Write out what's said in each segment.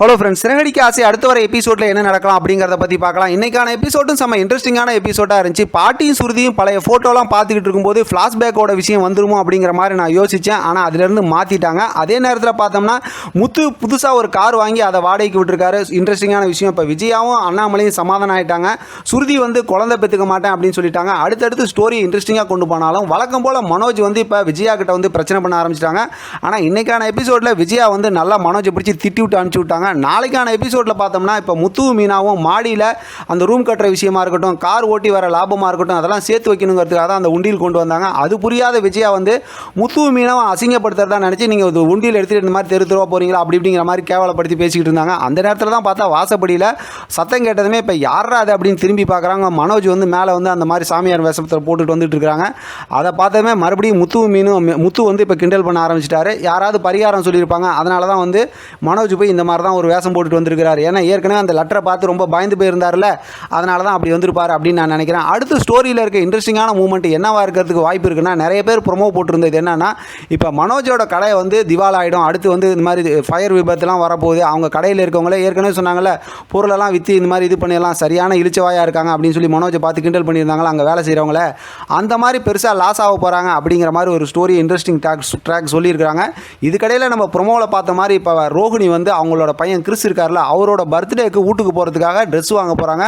Hello friends Siragadikka ஆசை அடுத்த வர எபிசோடில் என்ன நடக்கலாம் அப்படிங்கிறத பற்றி பார்க்கலாம். இன்றைக்கான எபிசோடும் செம்ம இன்ட்ரெஸ்டிங்கான எபிசோடாக இருந்துச்சு. பாட்டியும் சுருதியும் பழைய ஃபோட்டோலாம் பார்த்துக்கிட்டு இருக்கும்போது ஃப்ளாஷ்பேக்கோட விஷயம் வந்துருமோ அப்படிங்கிற மாதிரி நான் யோசித்தேன் ஆனால் அதுலேருந்து மாற்றிட்டாங்க அதே நேரத்தில் பார்த்தோம்னா முத்து புதுசாக ஒரு கார் வாங்கி அதை வாடகைக்கு விட்டுருக்காரு. இன்ட்ரெஸ்டிங்கான விஷயம். இப்போ விஜயாவும் அண்ணாமலையும் சமாதானம் ஆயிட்டாங்க. சுருதி வந்து குழந்தை பெற்றுக்க மாட்டேன் அப்படின்னு சொல்லிட்டாங்க. அடுத்தடுத்து ஸ்டோரி இன்ட்ரெஸ்டிங்காக கொண்டு போனாலும் வழக்கம் போல் மனோஜ் வந்து இப்போ விஜயா கிட்ட வந்து பிரச்சனை பண்ண ஆரம்பிச்சிட்டாங்க. ஆனால் இன்னைக்கான எபிசோடில் விஜயா வந்து நல்லா மனோஜை பிடிச்சி திட்டி விட்டு அனுப்பிச்சி விட்டாங்க. நாளைக்கான எபிசோடில் பார்த்தோம்னா இப்போ முத்து மீனாவும் மாடியில் அந்த ரூம் கட்டுற விஷயமா இருக்கட்டும் கார் ஓட்டி வர லாபமாக இருக்கட்டும் அதெல்லாம் சேர்த்து வைக்கணுங்கிறதுக்காக தான் அந்த உண்டியில் கொண்டு வந்தாங்க. அது புரியாத விஜயா வந்து முத்து மீனாவும் அசிங்கப்படுத்துறதா நினச்சி நீங்கள் ஒரு உண்டியில் எடுத்துகிட்டு இந்த மாதிரி தெரு தெருவா போகிறீங்களா அப்படி இப்படிங்கிற மாதிரி கேவலப்படுத்தி பேசிக்கிட்டு இருந்தாங்க. அந்த நேரத்தில் தான் பார்த்தா வாசப்படியில் சத்தம் கேட்டதுமே இப்போ யாரா அது? அப்படின்னு திரும்பி பார்க்குறாங்க. மனோஜ் வந்து மேலே வந்து அந்த மாதிரி சாமியார் வேஷத்தில் போட்டுட்டு வந்துட்டு இருக்கிறாங்க அதை பார்த்ததுமே மறுபடியும் முத்து மீனும் முத்து வந்து இப்போ கிண்டல் பண்ண ஆரம்பிச்சிட்டாரு. யாராவது பரிகாரம் சொல்லியிருப்பாங்க. அதனால தான் வந்து மனோஜ் போய் இந்த மாதிரி தான் ஒரு வேஷம் போட்டுட்டு வந்திருக்கிறார். ஏன்னா ஏற்கனவே அந்த லெட்டரை பார்த்து ரொம்ப பயந்து போயிருந்தார்ல அதனால தான் அப்படி வந்திருப்பார் அப்படின்னு நான் நினைக்கிறேன். அடுத்து ஸ்டோரியில் இருக்க இன்ட்ரெஸ்டிங்கான மூமெண்ட் என்னவாக இருக்கிறதுக்கு வாய்ப்பு இருக்குன்னா நிறைய பேர் ப்ரொமோ போட்டிருந்தது என்னன்னா இப்போ மனோஜோட கடை வந்து திவால் ஆகிடும் அடுத்து வந்து இந்த மாதிரி ஃபயர் விபத்துலாம் வரப்போகுது. அவங்க கடையில் இருக்கவங்களே ஏற்கனவே சொன்னாங்கல்ல பொருளெல்லாம் விற்று இந்த மாதிரி இது பண்ணிடலாம். சரியான இழிச்சவாயாக இருக்காங்க அப்படின்னு சொல்லி மனோஜை பார்த்து கிண்டல் பண்ணியிருந்தாங்களா அங்கே வேலை செய்கிறவங்கள அந்த மாதிரி பெருசாக லாஸ் ஆக போகிறாங்க அப்படிங்கிற மாதிரி ஒரு ஸ்டோரி இன்ட்ரெஸ்டிங் ட்ராக் ட்ராக் சொல்லியிருக்காங்க இதுக்கடையில் நம்ம ப்ரொமோவில் பார்த்த மாதிரி இப்போ ரோஹிணி வந்து அவங்களோட பையன் கிறிஸ் இருக்கார்ல அவரோட பர்த்டேக்கு வீட்டுக்கு போகிறதுக்காக ட்ரெஸ் வாங்க போகிறாங்க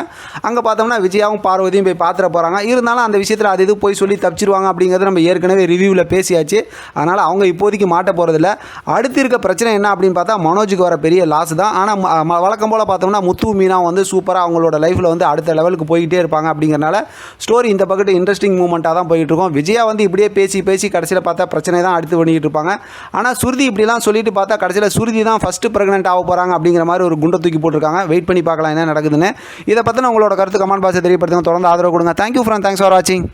அங்கே பார்த்தோம்னா விஜயாவும் பார்வதியும் போய் பார்த்துட போகிறாங்க இருந்தாலும் அந்த விஷயத்தில் அது இது போய் சொல்லி தப்பிச்சிருவாங்க அப்படிங்கிறது நம்ம ஏற்கனவே ரிவ்யூவில் பேசியாச்சு. அதனால் அவங்க இப்போதைக்கு மாட்ட போகிறதில்ல அடுத்து இருக்க பிரச்சனை என்ன அப்படின்னு பார்த்தா மனோஜுக்கு வர பெரிய லாஸ் தான். ஆனால் வழக்கம் போல் பார்த்தோம்னா முத்து மீனா வந்து சூப்பராக அவங்களோட லைஃப்பில் வந்து அடுத்த லெவலுக்கு போய்கிட்டே இருப்பாங்க அப்படிங்கிறனால ஸ்டோரி இந்த பக்கத்து இன்ட்ரெஸ்டிங் மூமெண்ட்டாக தான் போயிட்டு இருக்கோம் விஜயா வந்து இப்படியே பேசி பேசி கடைசியில் பார்த்தா பிரச்சனை தான் அடுத்து பண்ணிக்கிட்டு இருப்பாங்க. ஆனால் சுருதி இப்படிலாம் சொல்லிட்டு பார்த்தா கடைசியில் சுருதி தான் ஃபஸ்ட்டு ப்ரெக்னென்ட் ஆக போகிறாங்க அப்படிங்கிற மாதிரி ஒரு குண்டை தூக்கி போட்டிருக்காங்க. வெயிட் பண்ணி பார்க்கலாம் என்ன நடக்குதுன்னு. இதை பற்றின உங்களோட கருத்து கமெண்ட் பாக்ஸை தெரியப்படுத்துங்க. தொடர்ந்து ஆதரவு கொடுங்க. தேங்க்யூ ஃப்ரெண்ட் தேங்க்ஸ் ஃபார் வாட்சிங்